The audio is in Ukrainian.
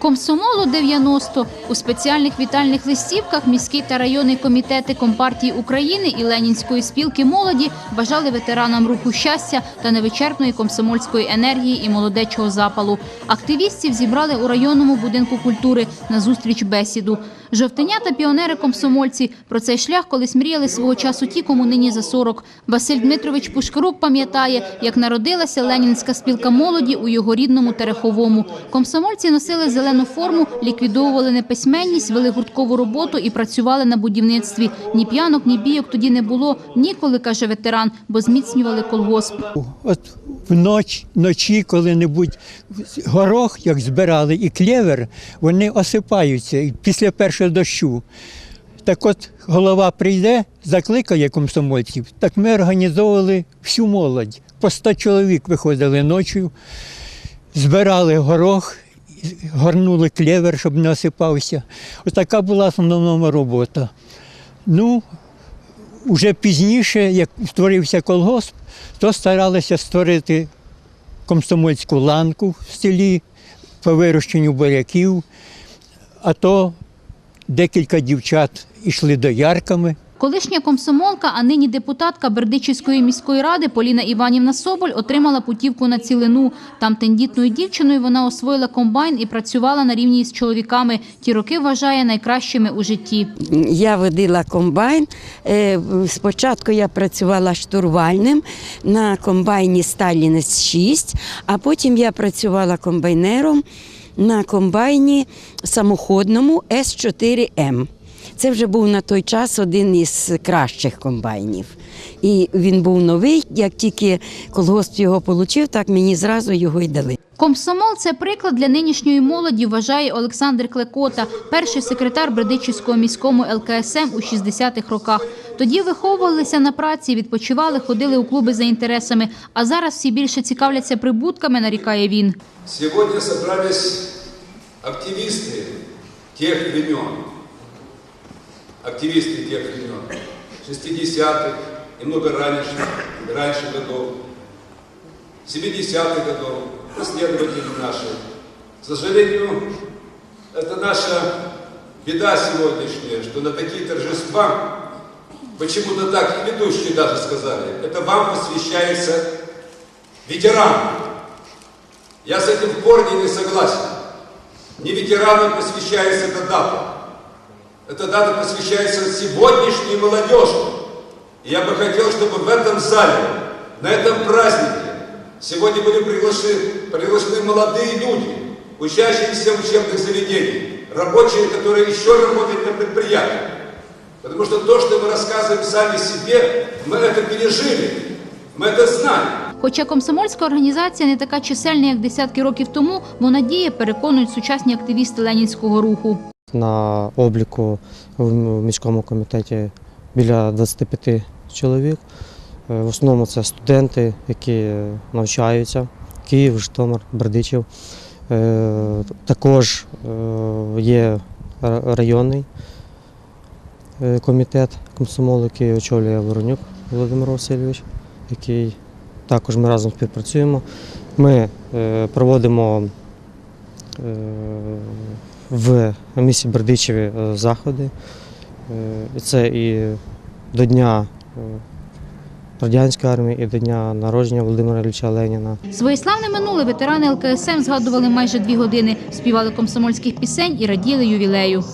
Комсомолу 90 у спеціальних вітальних листівках міський та районний комітети Компартії України і Ленінської спілки молоді бажали ветеранам руху щастя та невичерпної комсомольської енергії і молодечого запалу. Активістів зібрали у районному будинку культури на зустріч бесіду. Жовтенята піонери комсомольці про цей шлях колись мріяли свого часу ті, кому нині за 40. Василь Дмитрович Пушкарук пам'ятає, як народилася Ленінська спілка молоді у його рідному Тереховому. Комсомольці носили зелену форму, ліквідовували неписьменність, вели гурткову роботу і працювали на будівництві. Ні п'янок, ні бійок тоді не було. Ніколи, каже ветеран, бо зміцнювали колгосп. От вноч, вночі коли-небудь горох, як збирали, і клєвер, вони осипаються після першого дощу. Так от голова прийде, закликає комсомольців. Так ми організовували всю молодь. По 100 чоловік виходили ночі, збирали горох, горнули клєвер, щоб не осипався. Отака була основна робота. Ну, Уже пізніше, як створився колгосп, то старалися створити комсомольську ланку в селі по вирощенню буряків, а то декілька дівчат йшли доярками. Колишня комсомолка, а нині депутатка Бердичівської міської ради Поліна Іванівна Соболь отримала путівку на цілину. Там тендітною дівчиною вона освоїла комбайн і працювала на рівні з чоловіками. Ті роки вважає найкращими у житті. Я водила комбайн. Е, Спочатку я працювала штурвальним на комбайні Сталінець 6, а потім я працювала комбайнером на комбайні самоходному С4М. Це вже був на той час один із кращих комбайнів. І він був новий. Як тільки колгосп його отримав, так мені зразу його й дали. Комсомол це приклад для нинішньої молоді, вважає Олександр Клекота, перший секретар Бердичівського міському ЛКСМ у 60-х роках. Тоді виховувалися на праці, відпочивали, ходили у клуби за інтересами. А зараз всі більше цікавляться прибутками, нарікає він. Сегодня собрались активисты тех времен, активисты тех времен, 60-х, немного раньше, раньше годов, 70-х годов, последователи наши. К сожалению, это наша беда сегодняшняя, что на такие торжества, почему-то так и ведущие даже сказали, это вам посвящается ветеранам. Я с этим в корне не согласен. Не ветеранам посвящается эта дата. Эта дата посвящается сегодняшней молодежи. И я бы хотел, чтобы в этом зале, на этом празднике, сегодня были приглашены, приглашены молодые люди, учащиеся учебных заведений, рабочие, которые еще работают на предприятиях. Потому что то, что мы рассказываем сами себе, мы это пережили, мы это знаем. Хоча комсомольська організація не така чисельна, як десятки років тому, вона діє, переконують сучасні активісти ленінського руху. На обліку в міському комітеті біля 25 чоловік. Е, В основному це студенти, які навчаються Київ, Житомир, Бердичів. Е, Також е, є районний комітет комсомолу, який очолює Воронюк Володимир Васильович, який також ми разом співпрацюємо. Ми проводимо в місті Бердичеві е, заходи. Е, Це і до Дня е, Радянської армії, і до Дня народження Володимира Ілліча Леніна. Своє славне минуле ветерани ЛКСМ згадували майже дві години, співали комсомольських пісень і раділи ювілею.